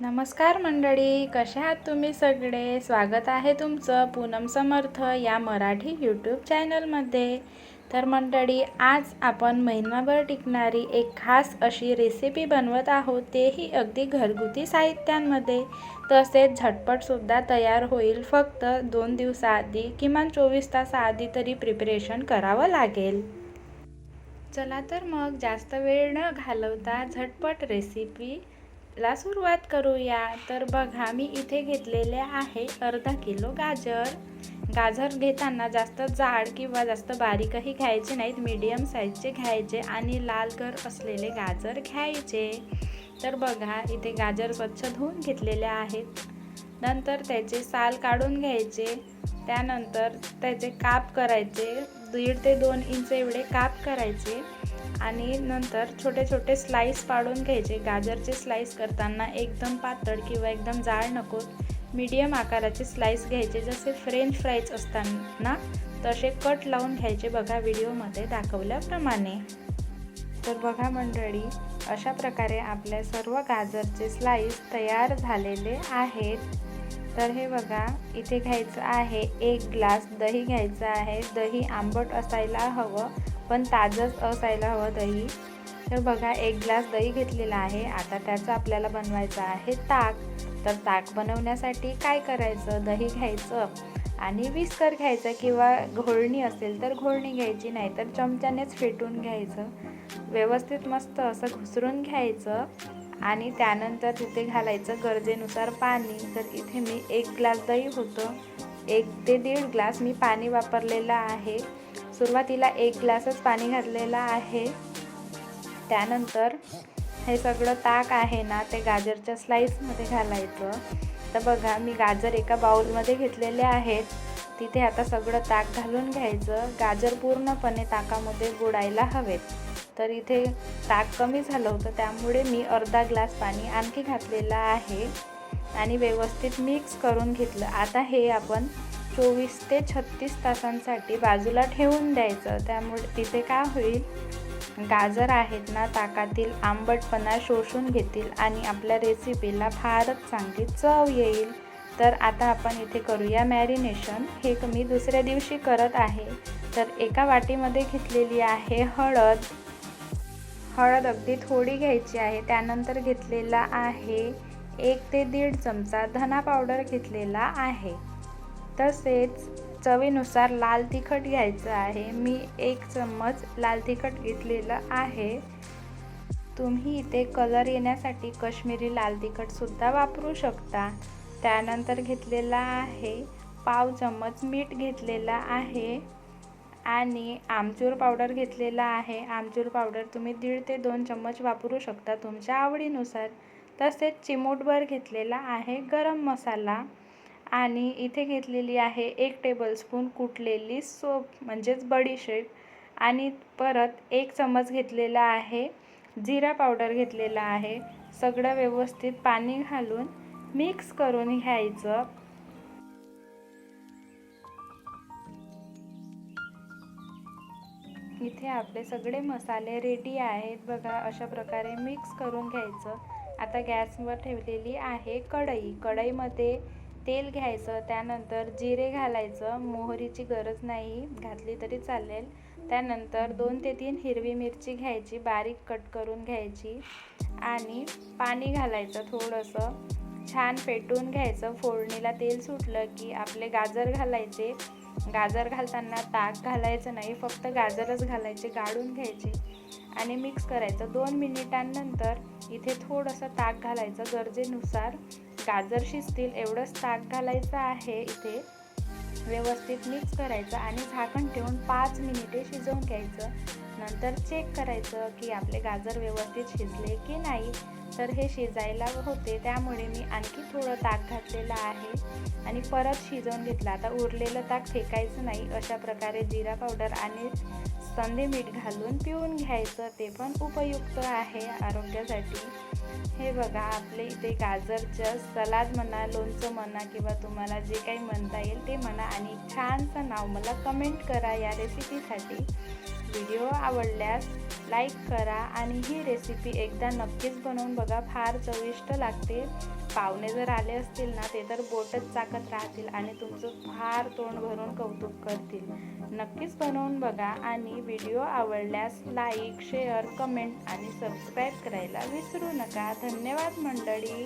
नमस्कार मंडळी कशा आहात तुम्ही सगळे? स्वागत आहे तुमचं पूनम समर्थ या मराठी यूट्यूब चॅनलमध्ये. तर मंडळी आज आपण महिनाभर टिकणारी एक खास अशी रेसिपी बनवत आहोत. तेही अगदी घरगुती साहित्यांमध्ये. तसेच झटपटसुद्धा तयार होईल. फक्त दोन दिवसाआधी किमान चोवीस तासाआधी तरी प्रिपरेशन करावं लागेल. चला तर मग जास्त वेळ न घालवता झटपट रेसिपी ला सुरुवात करूया. तर बघा मी इथे घेतलेले आहे अर्धा किलो गाजर. गाजर घेताना जास्त जाड किंवा जास्त बारीकही घ्यायचे नाहीत. मीडियम साईजचे घ्यायचे आणि लाल कर असलेले गाजर घ्यायचे. तर बघा इथे गाजर स्वच्छ धुवून घेतलेले आहेत. नंतर त्याचे साल काढून घ्यायचे. त्यानंतर त्याचे काप करायचे. दीड ते दोन इंच एवढे काप करायचे. आणि नंतर छोटे छोटे स्लाईस पाडून घ्यायचे. गाजरचे स्लाईस करताना एकदम पातळ किंवा एकदम जाड नको. मीडियम आकाराचे स्लाईस घ्यायचे. जसे फ्रेंच फ्राईज असताना तसे कट लावून घ्यायचे. बघा व्हिडिओमध्ये दाखवल्याप्रमाणे. तर बघा मंडळी अशा प्रकारे आपल्या सर्व गाजरचे स्लाईस तयार झालेले आहेत. तर हे बघा इथे घ्यायचं आहे एक ग्लास दही घ्यायचं आहे. दही आंबट असायला हवं. पण ताजंच असायला हवं दही. तर बघा एक ग्लास दही घेतलेला आहे. आता त्याचं आपल्याला बनवायचं आहे ताक. तर ताक बनवण्यासाठी काय करायचं? दही घ्यायचं आणि विस्कर घ्यायचं किंवा घोळणी असेल तर घोळणी घ्यायची नाही तर चमच्यानेच फेटून घ्यायचं. व्यवस्थित मस्त असं घुसरून घ्यायचं आणि त्यानंतर तिथे घालायचं गरजेनुसार पाणी. तर इथे मी एक ग्लास दही होतं. एक ते दीड ग्लास मी पाणी वापरलेलं आहे. सुरुवातीला एक ग्लासच पाणी घातलेलं आहे. त्यानंतर हे सगळं ताक आहे ना ते गाजरच्या स्लाईसमध्ये घालायचं. तर बघा मी गाजर एका बाउलमध्ये घेतलेले आहेत. तिथे आता सगळं ताक घालून घ्यायचं. गाजर पूर्णपणे ताकामध्ये बुडायला हवेत. तर इथे ताक कमी झालं होतं त्यामुळे मी अर्धा ग्लास पाणी आणखी घातलेलं आहे. आणि व्यवस्थित मिक्स करून घेतलं. आता हे आपण चोवीस ते छत्तीस तासांसाठी बाजूला ठेवून द्यायचं. त्यामुळे तिथे काय होईल? गाजर आहेत ना ताकातील आंबटपणा शोषून घेतील आणि आपल्या रेसिपीला फारच चांगली चव येईल. तर आता आपण इथे करूया मॅरिनेशन हे मी दुसऱ्या दिवशी करत आहे. तर एका वाटीमध्ये घेतलेली आहे हळद. हळद अगदी थोडी घ्यायची आहे. त्यानंतर घेतलेला आहे एक ते दीड चमचा धना पावडर घेतलेला आहे. तसेच चवीनुसार लाल तिखट घ्यायचं आहे. मी एक चम्मच लाल तिखट घेतलेलं आहे. तुम्ही इथे कलर येण्यासाठी कश्मीरी लाल तिखटसुद्धा वापरू शकता. त्यानंतर घेतलेला आहे. पाव चम्मच मीठ घेतलेला आहे. आणि आमचूर पावडर घेतलेला आहे. आमचूर पावडर तुम्ही दीड ते दोन चम्मच वापरू शकता तुमच्या आवडीनुसार. तसेच चिमूटभर घेतलेला आहे गरम मसाला. आणि इथे घेतलेली आहे एक टेबलस्पून कुटलेली सोप म्हणजेच बडीशेप आणि परत एक चमच घेतलेला आहे जिरा पावडर घेतलेला आहे. सगळं व्यवस्थित पाणी घालून मिक्स करून घ्यायचं. इथे आपले सगळे मसाले रेडी आहेत. बघा अशा प्रकारे मिक्स करून घ्यायचं. आता गॅसवर ठेवलेली आहे कढई. कढईमध्ये तेल घ्यायचं त्यानंतर जिरे घालायचं मोहरीची गरज नाही घातली तरी चालेल. त्यानंतर दोन ते तीन हिरवी मिरची घ्यायची बारीक कट करून घ्यायची. आणि पाणी घालायचं थोडंसं. छान पेटून घ्यायचं. फोडणीला तेल सुटलं की आपले गाजर घालायचे. गाजर घालताना ताक घालायचं नाही फक्त गाजरच घालायचे गाळून घ्यायचे आणि मिक्स करायचं. दोन मिनिटांनंतर इथे थोडंसं ताक घालायचं. गरजेनुसार गाजर शिजतील एवढंच ताक घालायचं आहे इथे. व्यवस्थित मिक्स करायचं आणि झाकण ठेवून पाच मिनिटे शिजवून घ्यायचं. नंतर चेक करायचं की आपले गाजर व्यवस्थित शिजले की नाही. तर हे शिजायला होते त्यामुळे मी आणखी थोडं ताक घातलेलं आहे. आणि परत शिजवून घेतलं. आता उरलेलं ताक फेकायचं नाही. अशा प्रकारे जिरा पावडर आणि संधी मीठ घालून पिऊन घ्यायचं. ते पण उपयुक्त आहे आरोग्यासाठी. हे बघा आपले इथे गाजरचं सलाद म्हणा लोणचं म्हणा किंवा तुम्हाला जे काही म्हणता येईल ते म्हणा आणि छानसं नाव मला कमेंट करा या रेसिपीसाठी व्हिडिओ आवडल्यास लाईक करा आणि ही रेसिपी एकदा नक्कीच बनवून बघा फार चविष्ट लागते. पाहुणे जर आले असतील ना ते तर बोटच चाकत राहतील आणि तुमचं फार तोंड भरून कौतुक करतील. नक्कीच बनवून बघा आणि व्हिडिओ आवडल्यास लाईक शेअर कमेंट आणि सबस्क्राईब करायला विसरू नका. धन्यवाद मंडळी.